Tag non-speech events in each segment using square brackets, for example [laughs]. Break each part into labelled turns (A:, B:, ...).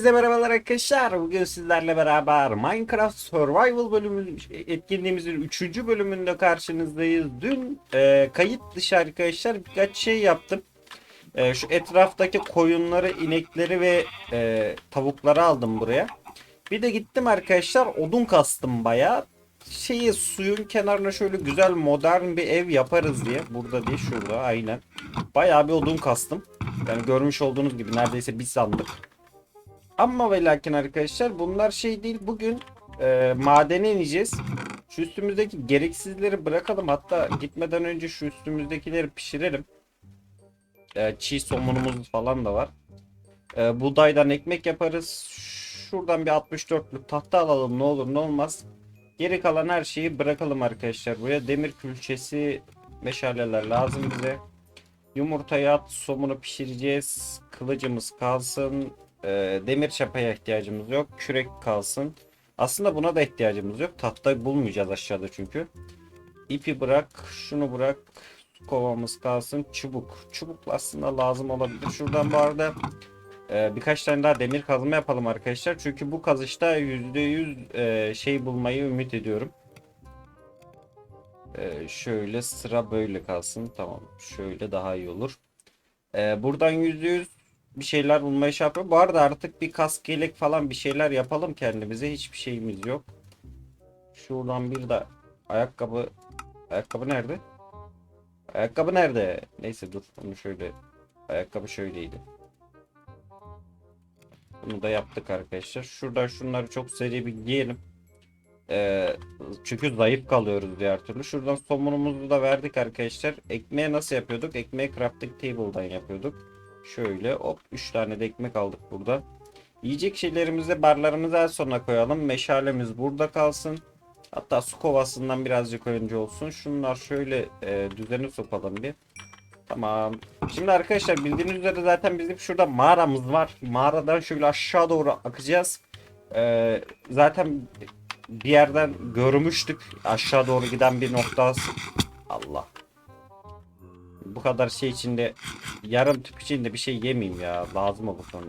A: Hepinize merhabalar arkadaşlar. Bugün sizlerle beraber Minecraft Survival bölümü etkinliğimizin 3. bölümünde karşınızdayız. Dün e, kayıt dışı arkadaşlar birkaç şey yaptım. E, şu etraftaki koyunları, inekleri ve e, tavukları aldım buraya. Bir de gittim arkadaşlar odun kastım bayağı. Şeyi suyun kenarına şöyle güzel modern bir ev yaparız diye. Burada değil şurada aynen. Bayağı bir odun kastım. Yani görmüş olduğunuz gibi neredeyse bir sandık. Ama ve lakin arkadaşlar bunlar şey değil. Bugün e, madene ineceğiz. Şu üstümüzdeki gereksizleri bırakalım. Hatta gitmeden önce şu üstümüzdekileri pişirelim. E, çiğ somunumuz falan da var. E, buğdaydan ekmek yaparız. Şuradan bir 64'lük tahta alalım ne olur ne olmaz. Geri kalan her şeyi bırakalım arkadaşlar. Buraya demir külçesi, meşaleler lazım bize. Yumurtayı at, somunu pişireceğiz. Kılıcımız kalsın. Ee, demir çapaya ihtiyacımız yok. Kürek kalsın. Aslında buna da ihtiyacımız yok. Tahta bulmayacağız aşağıda çünkü. İpi bırak, şunu bırak. Kovamız kalsın. Çubuk. Çubuk aslında lazım olabilir. Şuradan bu arada e, birkaç tane daha demir kazma yapalım arkadaşlar. Çünkü bu kazışta %100 e, şey bulmayı ümit ediyorum. Ee, şöyle sıra böyle kalsın. Tamam. Şöyle daha iyi olur. Ee, buradan %100 bir şeyler bulmaya şey yapıyorum. Bu arada artık bir kask yelek falan bir şeyler yapalım kendimize. Hiçbir şeyimiz yok. Şuradan bir de ayakkabı ayakkabı nerede? Ayakkabı nerede? Neyse dur onu şöyle ayakkabı şöyleydi. Bunu da yaptık arkadaşlar. Şuradan şunları çok seri bir giyelim. Ee, çünkü zayıf kalıyoruz diğer türlü. Şuradan somunumuzu da verdik arkadaşlar. Ekmeği nasıl yapıyorduk? Ekmeği crafting table'dan yapıyorduk. Şöyle hop 3 tane de ekmek aldık burada. Yiyecek şeylerimizi barlarımızı en sona koyalım. Meşalemiz burada kalsın. Hatta su kovasından birazcık önce olsun. Şunlar şöyle e, düzeni sokalım bir. Tamam. Şimdi arkadaşlar bildiğiniz üzere zaten bizim şurada mağaramız var. Mağaradan şöyle aşağı doğru akacağız. Ee, zaten bir yerden görmüştük. Aşağı doğru giden bir nokta. Allah. Bu kadar şey içinde yarım tüp içinde bir şey yemeyeyim ya. Lazım olur sonra.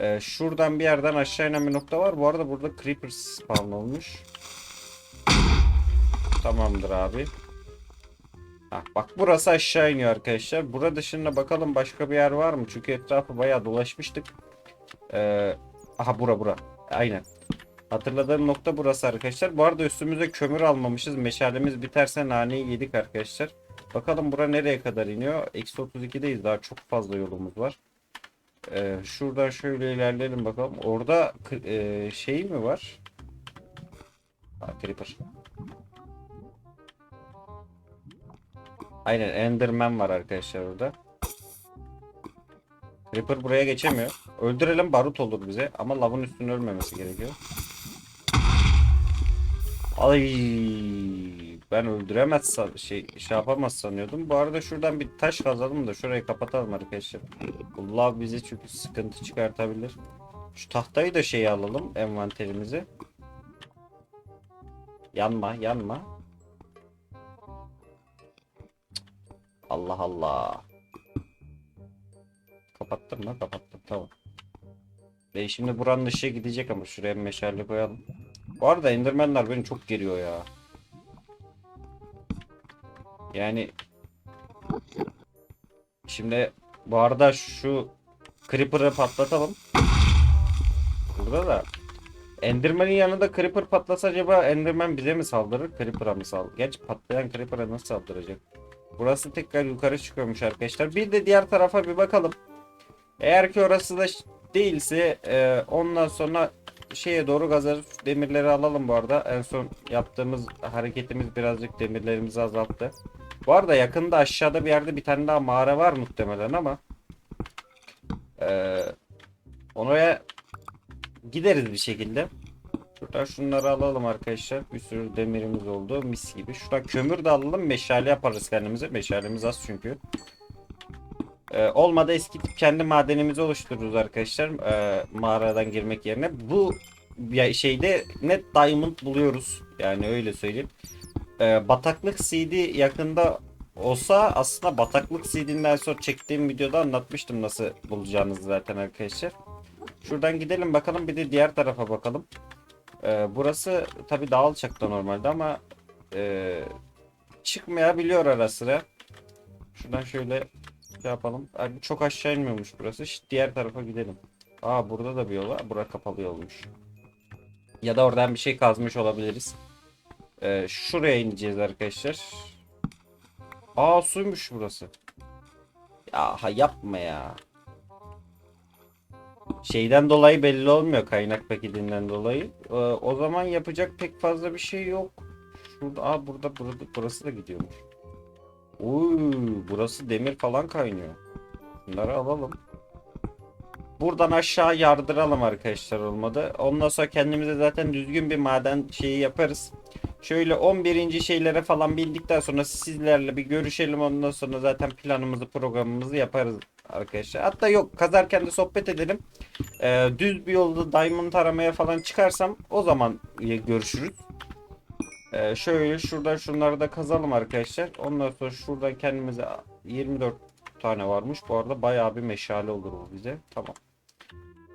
A: Ee, şuradan bir yerden aşağı inen bir nokta var. Bu arada burada creeper spawn olmuş. Tamamdır abi. Hah, bak burası aşağı iniyor arkadaşlar. Burada dışında bakalım başka bir yer var mı? Çünkü etrafı bayağı dolaşmıştık. Ee, aha bura bura. Aynen. Hatırladığım nokta burası arkadaşlar. Bu arada üstümüze kömür almamışız. Meşalemiz biterse naneyi yedik arkadaşlar. Bakalım bura nereye kadar iniyor? Eksi 32'deyiz. Daha çok fazla yolumuz var. Ee, şuradan şöyle ilerleyelim bakalım. Orada e, şey mi var? Ha, Creeper. Aynen Enderman var arkadaşlar orada. Creeper buraya geçemiyor. Öldürelim barut olur bize ama lavın üstüne ölmemesi gerekiyor. Ay ben öldüremez şey şey yapamaz sanıyordum. Bu arada şuradan bir taş kazalım da şurayı kapatalım arkadaşlar. Bu lav bize çünkü sıkıntı çıkartabilir. Şu tahtayı da şey alalım envanterimize. Yanma yanma. Allah Allah. Kapattım mı? Kapattım. Tamam. Ve şimdi buranın ışığı gidecek ama şuraya meşale koyalım. Bu arada Enderman'lar beni çok geriyor ya. Yani Şimdi bu arada şu Creeper'ı patlatalım. Burada da Enderman'in yanında Creeper patlasa acaba Enderman bize mi saldırır? Creeper'a mı saldırır? Gerçi patlayan Creeper'a nasıl saldıracak? Burası tekrar yukarı çıkıyormuş arkadaşlar. Bir de diğer tarafa bir bakalım. Eğer ki orası da değilse e, ondan sonra şeye doğru gazarız. Demirleri alalım bu arada. En son yaptığımız hareketimiz birazcık demirlerimizi azalttı. Bu arada yakında aşağıda bir yerde bir tane daha mağara var muhtemelen ama e, oraya gideriz bir şekilde. Şuradan şunları alalım arkadaşlar. Bir sürü demirimiz oldu. Mis gibi. Şuradan kömür de alalım. Meşale yaparız kendimize. Meşalemiz az çünkü. Ee, olmadı eski kendi madenimizi oluştururuz arkadaşlar. Ee, mağaradan girmek yerine. Bu ya şeyde net diamond buluyoruz. Yani öyle söyleyeyim. Ee, bataklık CD yakında olsa aslında bataklık CD'den sonra çektiğim videoda anlatmıştım nasıl bulacağınızı zaten arkadaşlar. Şuradan gidelim bakalım bir de diğer tarafa bakalım. Ee, burası tabi daha alçakta normalde ama e, çıkmayabiliyor ara sıra. Şuradan şöyle şey yapalım. Abi çok aşağı inmiyormuş burası. Şşt, diğer tarafa gidelim. Aa burada da bir yol var. Bura kapalı yolmuş. Ya da oradan bir şey kazmış olabiliriz. Ee, şuraya ineceğiz arkadaşlar. Aa suymuş burası. Ya yapma ya. Şeyden dolayı belli olmuyor kaynak paketinden dolayı. Ee, o zaman yapacak pek fazla bir şey yok. Şurada, aa burada, burada burası da gidiyormuş. Uy, burası demir falan kaynıyor. Bunları alalım. Buradan aşağı yardıralım arkadaşlar olmadı. Ondan sonra kendimize zaten düzgün bir maden şeyi yaparız. Şöyle 11. şeylere falan bildikten sonra sizlerle bir görüşelim. Ondan sonra zaten planımızı programımızı yaparız arkadaşlar. Hatta yok kazarken de sohbet edelim. Ee, düz bir yolda diamond aramaya falan çıkarsam o zaman görüşürüz. Ee, şöyle şuradan şunları da kazalım arkadaşlar. Ondan sonra şuradan kendimize 24 tane varmış. Bu arada bayağı bir meşale olur bu bize. Tamam.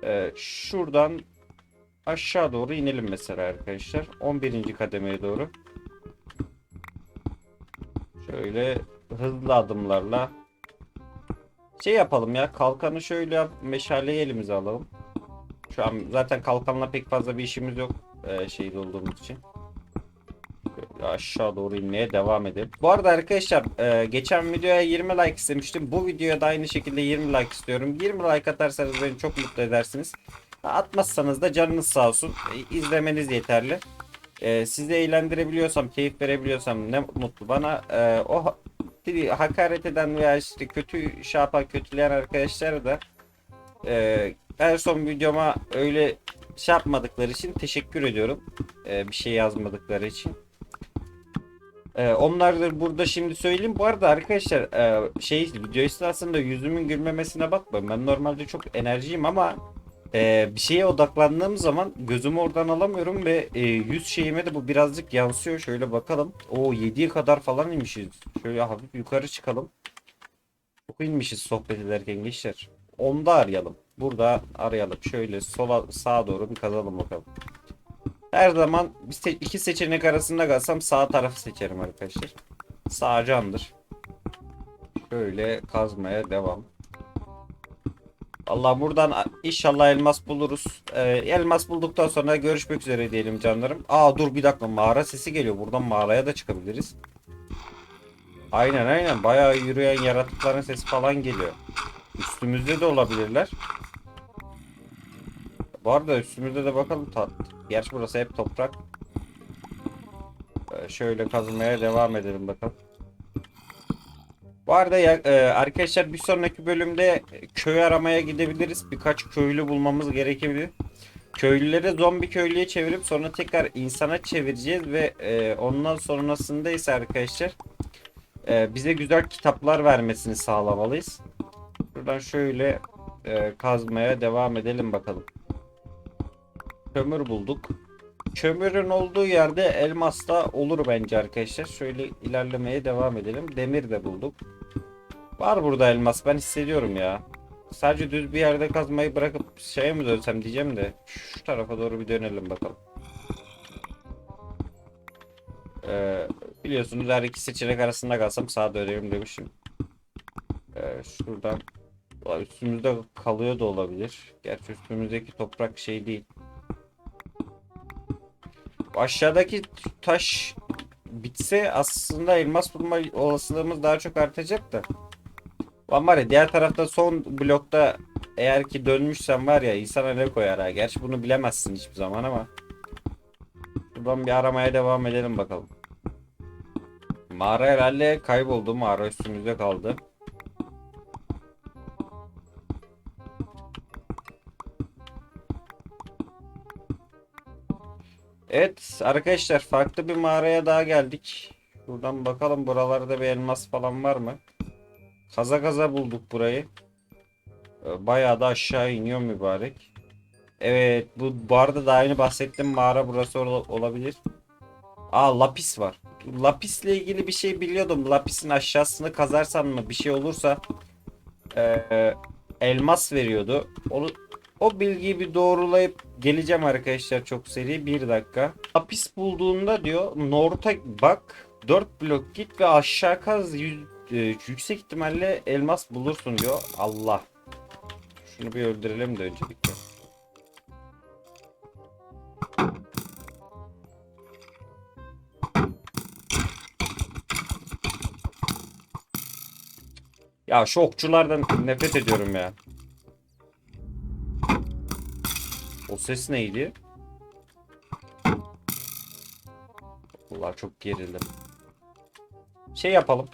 A: Ee, şuradan aşağı doğru inelim mesela arkadaşlar. 11. kademeye doğru. Şöyle hızlı adımlarla şey yapalım ya. Kalkanı şöyle yap, meşaleyi elimize alalım. Şu an zaten kalkanla pek fazla bir işimiz yok. Ee, şeyde olduğumuz için. Aşağı doğru inmeye devam edelim. Bu arada arkadaşlar e, geçen videoya 20 like istemiştim. Bu videoya da aynı şekilde 20 like istiyorum. 20 like atarsanız beni çok mutlu edersiniz. Atmazsanız da canınız sağ olsun. E, izlemeniz yeterli. E, sizi eğlendirebiliyorsam, keyif verebiliyorsam ne mutlu bana. E, o ha- hakaret eden veya işte kötü şey yapan, kötüleyen arkadaşlara da e, en son videoma öyle şey yapmadıkları için teşekkür ediyorum. E, bir şey yazmadıkları için. Ee, onlar da burada şimdi söyleyeyim. Bu arada arkadaşlar e, şey video esnasında yüzümün gülmemesine bakmayın. Ben normalde çok enerjiyim ama e, bir şeye odaklandığım zaman gözümü oradan alamıyorum ve e, yüz şeyime de bu birazcık yansıyor. Şöyle bakalım. O 7'ye kadar falan inmişiz. Şöyle hafif yukarı çıkalım. Çok inmişiz sohbet ederken gençler. Onda arayalım. Burada arayalım. Şöyle sola sağa doğru bir kazalım bakalım. Her zaman iki seçenek arasında kalsam sağ tarafı seçerim arkadaşlar. Sağ candır. Şöyle kazmaya devam. Allah buradan inşallah elmas buluruz. Ee, elmas bulduktan sonra görüşmek üzere diyelim canlarım. Aa dur bir dakika mağara sesi geliyor. Buradan mağaraya da çıkabiliriz. Aynen aynen bayağı yürüyen yaratıkların sesi falan geliyor. Üstümüzde de olabilirler. Bu arada üstümüzde de bakalım tat. Gerçi burası hep toprak. Ee, şöyle kazmaya devam edelim bakalım. Bu arada ya, e, arkadaşlar bir sonraki bölümde köy aramaya gidebiliriz. Birkaç köylü bulmamız gerekebilir. Köylüleri zombi köylüye çevirip sonra tekrar insana çevireceğiz ve e, ondan sonrasında ise arkadaşlar e, bize güzel kitaplar vermesini sağlamalıyız. Buradan şöyle e, kazmaya devam edelim bakalım. Kömür bulduk. Kömürün olduğu yerde elmas da olur bence arkadaşlar. Şöyle ilerlemeye devam edelim. Demir de bulduk. Var burada elmas ben hissediyorum ya. Sadece düz bir yerde kazmayı bırakıp şeye mi dönsem diyeceğim de şu tarafa doğru bir dönelim bakalım. Ee, biliyorsunuz her iki seçenek arasında kalsam sağa dönerim demişim. Ee, şuradan üstümüzde kalıyor da olabilir. Gerçi üstümüzdeki toprak şey değil. Aşağıdaki taş bitse aslında elmas bulma olasılığımız daha çok artacak da. Lan var ya diğer tarafta son blokta eğer ki dönmüşsen var ya insana ne koyar ha. Gerçi bunu bilemezsin hiçbir zaman ama. Buradan bir aramaya devam edelim bakalım. Mağara herhalde kayboldu. Mağara üstümüzde kaldı. Evet arkadaşlar farklı bir mağaraya daha geldik. Buradan bakalım buralarda bir elmas falan var mı? Kaza kaza bulduk burayı. Ee, Bayağı da aşağı iniyor mübarek. Evet bu, arada da aynı bahsettiğim mağara burası ol- olabilir. Aa lapis var. Lapisle ilgili bir şey biliyordum. Lapisin aşağısını kazarsan mı bir şey olursa ee, elmas veriyordu. Onu o bilgiyi bir doğrulayıp geleceğim arkadaşlar çok seri. Bir dakika. Hapis bulduğunda diyor North'a bak 4 blok git ve aşağı kaz e, yüksek ihtimalle elmas bulursun diyor. Allah. Şunu bir öldürelim de öncelikle. Ya şu okçulardan nefret ediyorum ya. O ses neydi? Allah çok gerildim. Şey yapalım.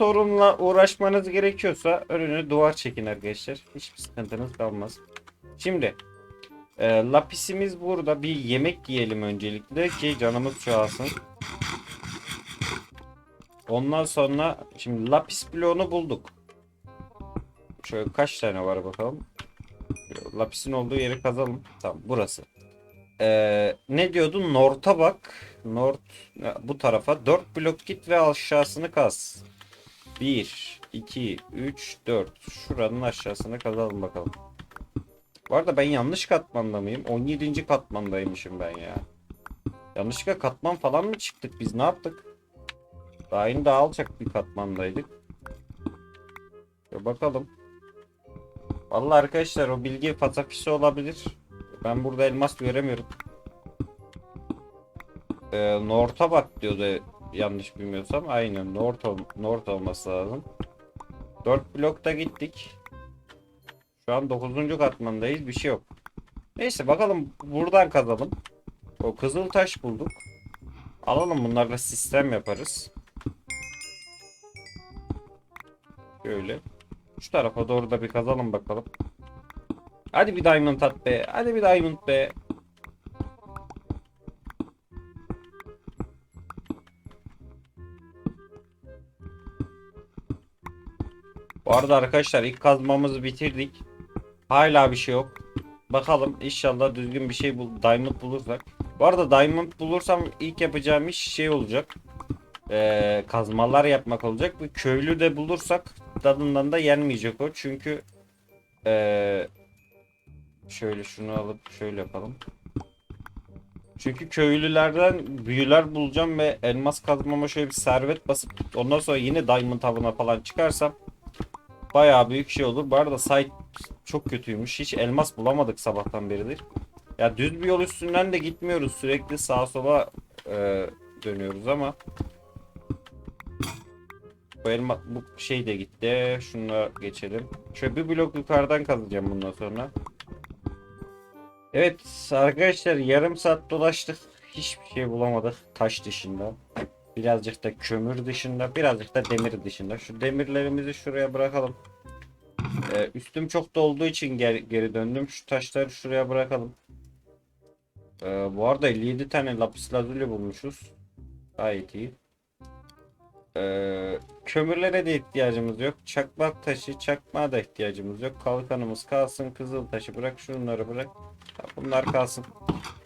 A: Sorunla uğraşmanız gerekiyorsa önüne duvar çekin arkadaşlar. Hiçbir sıkıntınız kalmaz. Şimdi e, lapisimiz burada. Bir yemek yiyelim öncelikle ki canımız çoğalsın. Ondan sonra şimdi lapis bloğunu bulduk. Şöyle kaç tane var bakalım. Lapisin olduğu yeri kazalım. Tamam burası. Ee, ne diyordun? North'a bak. North bu tarafa 4 blok git ve aşağısını kaz. 1 2 3 4 şuranın aşağısını kazalım bakalım. Bu arada ben yanlış katmanda mıyım? 17. katmandaymışım ben ya. Yanlışlıkla katman falan mı çıktık biz? Ne yaptık? Daha yeni daha alçak bir katmandaydık. Şöyle bakalım. Vallahi arkadaşlar o bilgi patafisi olabilir. Ben burada elmas göremiyorum. Ee, North'a bak diyordu yanlış bilmiyorsam. Aynen North, ol- North olması lazım. 4 blokta gittik. Şu an 9. katmandayız. Bir şey yok. Neyse bakalım buradan kazalım. O kızıl taş bulduk. Alalım bunlarla sistem yaparız. Şöyle. Şu tarafa doğru da bir kazalım bakalım. Hadi bir diamond at be. Hadi bir diamond be. Bu arada arkadaşlar ilk kazmamızı bitirdik. Hala bir şey yok. Bakalım inşallah düzgün bir şey bul diamond bulursak. Bu arada diamond bulursam ilk yapacağım iş şey olacak. Ee, kazmalar yapmak olacak. Bir köylü de bulursak tadından da yenmeyecek o. Çünkü ee, şöyle şunu alıp şöyle yapalım. Çünkü köylülerden büyüler bulacağım ve elmas kazmama şöyle bir servet basıp ondan sonra yine diamond avına falan çıkarsam bayağı büyük şey olur. Bu arada site çok kötüymüş. Hiç elmas bulamadık sabahtan beridir. Ya düz bir yol üstünden de gitmiyoruz. Sürekli sağa sola e, dönüyoruz ama bu elma bu şey de gitti. Şuna geçelim. Şöyle bir blok yukarıdan kazacağım bundan sonra. Evet arkadaşlar yarım saat dolaştık. Hiçbir şey bulamadık taş dışında. Birazcık da kömür dışında, birazcık da demir dışında. Şu demirlerimizi şuraya bırakalım. Ee, üstüm çok dolduğu için geri, geri döndüm. Şu taşları şuraya bırakalım. Ee, bu arada 57 tane lapis lazuli bulmuşuz. Gayet iyi. Ee, kömürlere de ihtiyacımız yok. Çakmak taşı, çakmağa da ihtiyacımız yok. Kalkanımız kalsın. Kızıl taşı bırak. Şunları bırak. Bunlar kalsın.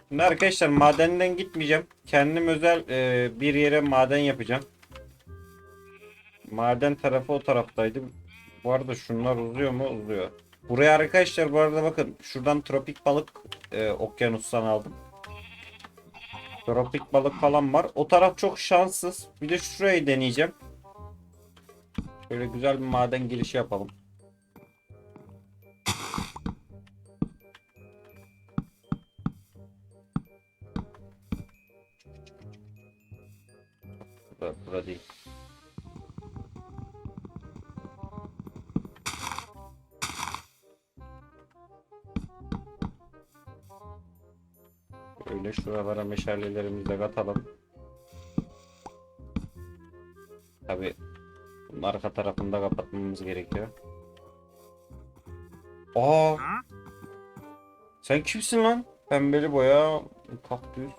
A: Şimdi arkadaşlar madenden gitmeyeceğim. Kendim özel e, bir yere maden yapacağım. Maden tarafı o taraftaydı. Bu arada şunlar uzuyor mu? Uzuyor. Buraya arkadaşlar bu arada bakın şuradan tropik balık e, okyanustan aldım. Tropik balık falan var. O taraf çok şanssız. Bir de şurayı deneyeceğim. Şöyle güzel bir maden girişi yapalım. Burada değil. Öyle şuralara meşalelerimizi de katalım. Tabi bunun arka tarafını da kapatmamız gerekiyor. Aa! Sen kimsin lan? Pembeli boya, kaktüs.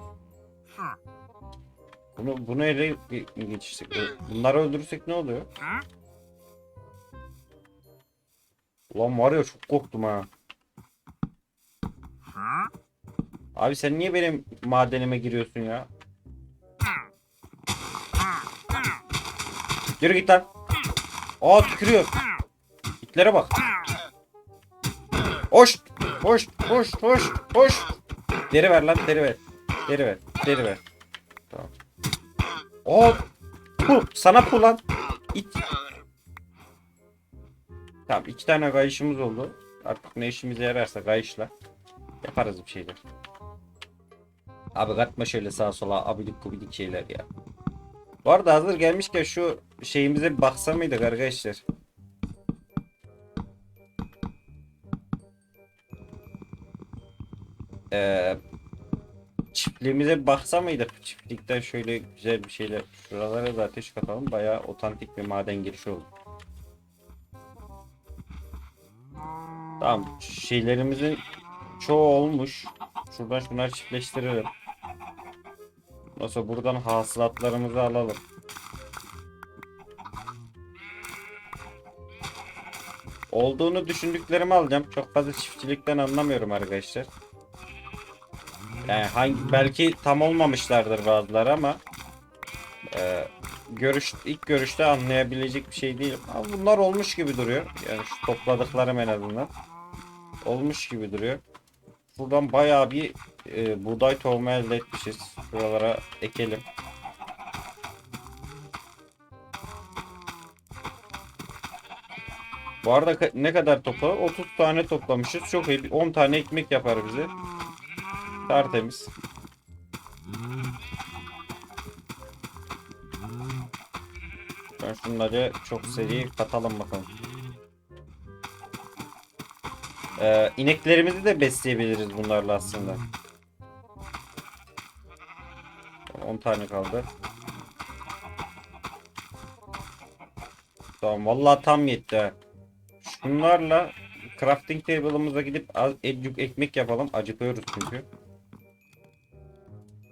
A: Bunu bunu ele geçirsek? Bunları öldürürsek ne oluyor? Ulan var ya çok korktum ha. Abi sen niye benim madenime giriyorsun ya? Yürü git lan. Aa tükürüyor. İtlere bak. Hoş. Hoş. Hoş. Hoş. Hoş. Deri ver lan deri ver. Deri ver. Deri ver. Tamam. Aa. Pu. Sana pu lan. İt. Tamam iki tane kayışımız oldu. Artık ne işimize yararsa kayışla. Yaparız bir şeyler. Abi katma şöyle sağa sola abidik gubidik şeyler ya. Bu arada hazır gelmişken şu şeyimize bir baksa mıydık arkadaşlar? Ee, çiftliğimize baksa mıydık? Çiftlikten şöyle güzel bir şeyler. Şuralara da ateş katalım. Bayağı otantik bir maden girişi oldu. Tamam. Şeylerimizin çoğu olmuş. Şuradan şunları çiftleştirelim. Nasıl buradan hasılatlarımızı alalım. Olduğunu düşündüklerimi alacağım. Çok fazla çiftçilikten anlamıyorum arkadaşlar. Yani hangi belki tam olmamışlardır bazıları ama e, görüş ilk görüşte anlayabilecek bir şey değil. Ama bunlar olmuş gibi duruyor. Yani şu topladıklarım en azından olmuş gibi duruyor. Buradan bayağı bir e, buğday tohumu elde etmişiz. Şuralara ekelim. Bu arada ne kadar topla? 30 tane toplamışız. Çok iyi. 10 tane ekmek yapar bize. Tertemiz. Ben şunları çok seri katalım bakalım. Ee, ineklerimizi de besleyebiliriz bunlarla aslında. 10 tane kaldı. Tamam vallahi tam yetti. Şunlarla crafting table'ımıza gidip az ekmek yapalım. Acıkıyoruz çünkü.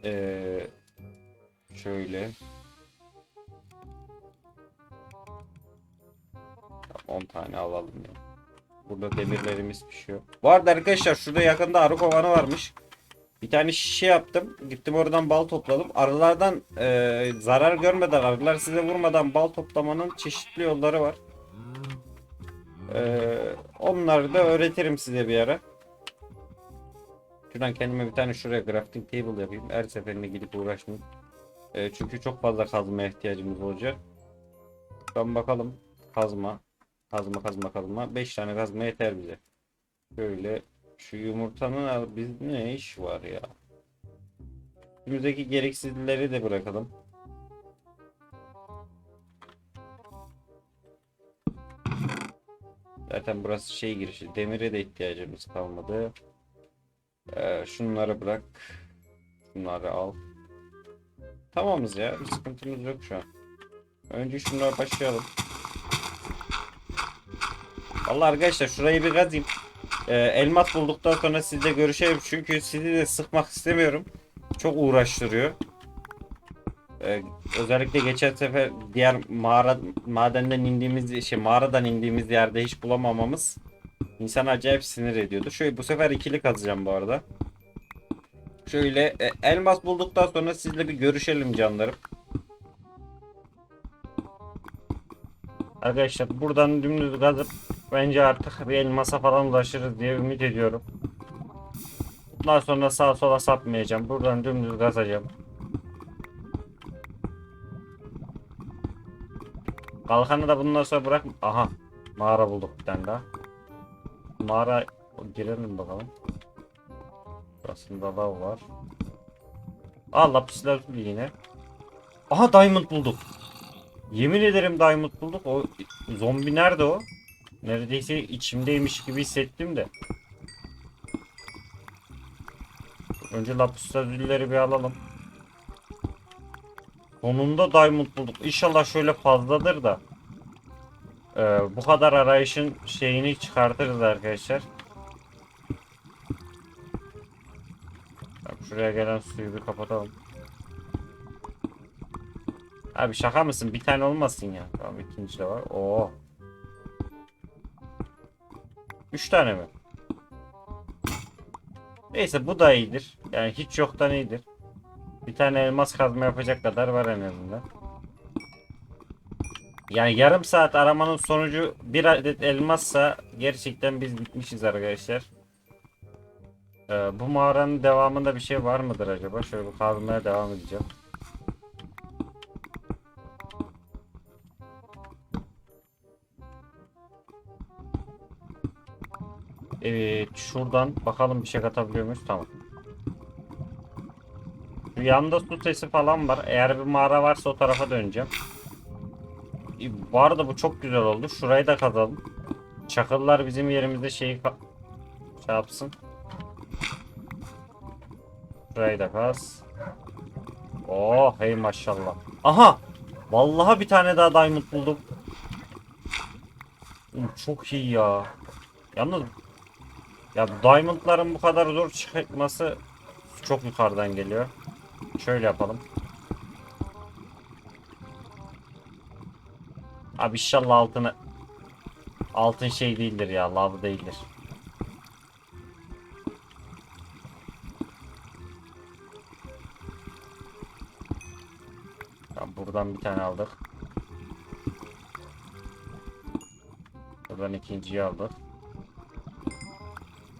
A: Ee, şöyle. 10 tane alalım ya. Burada demirlerimiz pişiyor. Bu arada arkadaşlar şurada yakında arı kovanı varmış. Bir tane şişe yaptım. Gittim oradan bal topladım. Arılardan e, zarar görmeden, arılar size vurmadan bal toplamanın çeşitli yolları var. E, onları da öğretirim size bir ara. Şuradan kendime bir tane şuraya crafting table yapayım. Her seferinde gidip uğraşmayayım. E, çünkü çok fazla kazmaya ihtiyacımız olacak. Ben bakalım. Kazma. Kazma kazma kazma. 5 tane kazma yeter bize. Şöyle şu yumurtanın biz ne iş var ya? Önümüzdeki gereksizleri de bırakalım. Zaten burası şey girişi. Demire de ihtiyacımız kalmadı. Ee, şunları bırak. Şunları al. Tamamız ya. Bir sıkıntımız yok şu an. Önce şunlara başlayalım. Vallahi arkadaşlar şurayı bir kazayım. Ee, elmas bulduktan sonra sizle görüşelim. Çünkü sizi de sıkmak istemiyorum. Çok uğraştırıyor. Ee, özellikle geçen sefer diğer mağara madenden indiğimiz şey mağaradan indiğimiz yerde hiç bulamamamız insan acayip sinir ediyordu. Şöyle bu sefer ikili kazacağım bu arada. Şöyle e, elmas bulduktan sonra sizle bir görüşelim canlarım. Arkadaşlar buradan dümdüz kazıp bence artık bir elmasa falan ulaşırız diye ümit ediyorum. Bundan sonra sağa sola sapmayacağım. Buradan dümdüz kazacağım. Kalkanı da bundan sonra bırak. Aha. Mağara bulduk bir tane daha. Mağara girelim bakalım. Burasında lav var. Aa lapis lazuli yine. Aha diamond bulduk. Yemin ederim diamond bulduk. O zombi nerede o? Neredeyse içimdeymiş gibi hissettim de. Önce lapis lazulileri bir alalım. Sonunda diamond bulduk. İnşallah şöyle fazladır da. Ee, bu kadar arayışın şeyini çıkartırız arkadaşlar. Bak şuraya gelen suyu bir kapatalım. Abi şaka mısın? Bir tane olmasın ya. Tamam ikinci de var. Oo. Üç tane mi? Neyse bu da iyidir. Yani hiç yoktan iyidir. Bir tane elmas kazma yapacak kadar var en azından. Yani yarım saat aramanın sonucu bir adet elmassa gerçekten biz bitmişiz arkadaşlar. Ee, bu mağaranın devamında bir şey var mıdır acaba? Şöyle bir kazmaya devam edeceğim. Evet şuradan bakalım bir şey katabiliyor muyuz? Tamam. Şu Yanında su sesi falan var. Eğer bir mağara varsa o tarafa döneceğim. Bu arada bu çok güzel oldu. Şurayı da kazalım. Çakıllar bizim yerimizde şeyi şey yapsın. Şurayı da kaz. Oh hey maşallah. Aha! Vallahi bir tane daha diamond buldum. Oğlum Çok iyi ya. Yalnız ya diamondların bu kadar zor çıkması çok yukarıdan geliyor. Şöyle yapalım. Abi inşallah altını altın şey değildir ya lav değildir. Tamam, buradan bir tane aldık. Buradan ikinciyi aldık.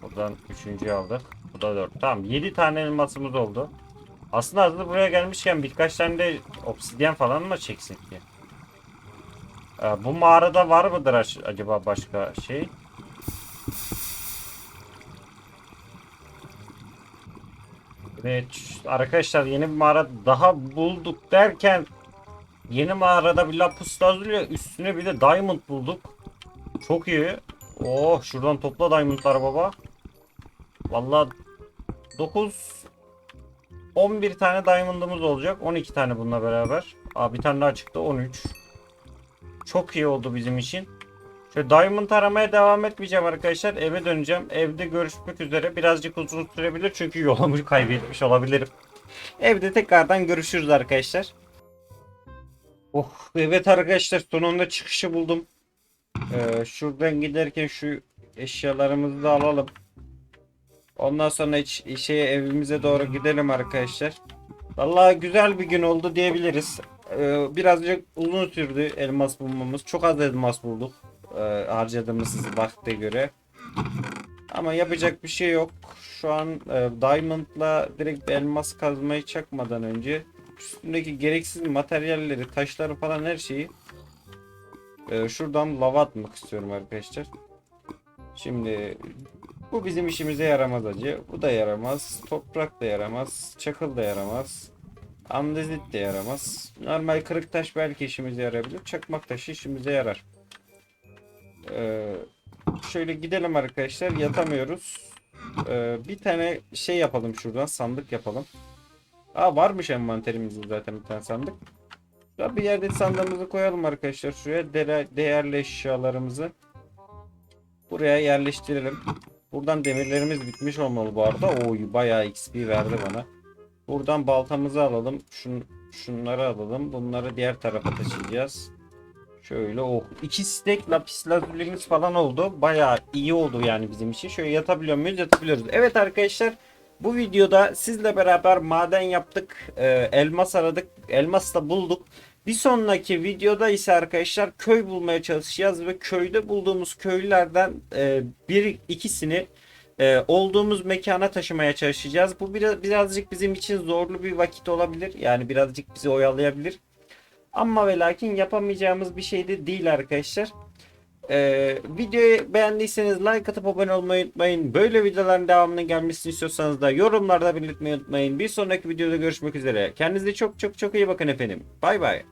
A: Buradan üçüncüyü aldık. Bu da dört. Tamam 7 tane elmasımız oldu. Aslında hazır buraya gelmişken birkaç tane de obsidyen falan mı çeksek ki? Ee, bu mağarada var mıdır acaba başka şey? Evet arkadaşlar yeni bir mağara daha bulduk derken yeni mağarada bir lapis lazuli üstüne bir de diamond bulduk. Çok iyi. Oh şuradan topla diamondlar baba. Vallahi 9 11 tane diamond'ımız olacak. 12 tane bununla beraber. Aa bir tane daha çıktı 13. Çok iyi oldu bizim için. Şöyle diamond aramaya devam etmeyeceğim arkadaşlar. Eve döneceğim. Evde görüşmek üzere. Birazcık uzun sürebilir çünkü yolumu [laughs] kaybetmiş olabilirim. Evde tekrardan görüşürüz arkadaşlar. Oh evet arkadaşlar sonunda çıkışı buldum. Ee, şuradan giderken şu eşyalarımızı da alalım. Ondan sonra hiç şeye evimize doğru gidelim arkadaşlar. Vallahi güzel bir gün oldu diyebiliriz. Ee, birazcık uzun sürdü elmas bulmamız. Çok az elmas bulduk. Ee, harcadığımız vakte göre. Ama yapacak bir şey yok. Şu an e, Diamond'la direkt elmas kazmayı çakmadan önce üstündeki gereksiz materyalleri, taşları falan her şeyi e, şuradan lava atmak istiyorum arkadaşlar. Şimdi bu bizim işimize yaramaz acı. Bu da yaramaz. Toprak da yaramaz. Çakıl da yaramaz. Andezit de yaramaz. Normal kırık taş belki işimize yarayabilir. Çakmak taşı işimize yarar. Ee, şöyle gidelim arkadaşlar. Yatamıyoruz. Ee, bir tane şey yapalım şuradan. Sandık yapalım. Aa varmış envanterimizde zaten bir tane sandık. Ya bir yerde sandığımızı koyalım arkadaşlar. Şuraya değer- değerli eşyalarımızı buraya yerleştirelim. Buradan demirlerimiz bitmiş olmalı bu arada. Oy bayağı XP verdi bana. Buradan baltamızı alalım. Şun, şunları alalım. Bunları diğer tarafa taşıyacağız. Şöyle oh. iki stack lapis lazulimiz falan oldu. Bayağı iyi oldu yani bizim için. Şöyle yatabiliyor muyuz? Yatabiliyoruz. Evet arkadaşlar. Bu videoda sizle beraber maden yaptık. Ee, elmas aradık. Elmas da bulduk. Bir sonraki videoda ise arkadaşlar köy bulmaya çalışacağız ve köyde bulduğumuz köylerden e, bir ikisini e, olduğumuz mekana taşımaya çalışacağız. Bu biraz, birazcık bizim için zorlu bir vakit olabilir. Yani birazcık bizi oyalayabilir. Ama ve lakin yapamayacağımız bir şey de değil arkadaşlar. Ee, videoyu beğendiyseniz like atıp abone olmayı unutmayın. Böyle videoların devamının gelmesini istiyorsanız da yorumlarda belirtmeyi unutmayın. Bir sonraki videoda görüşmek üzere. Kendinize çok çok çok iyi bakın efendim. Bay bay.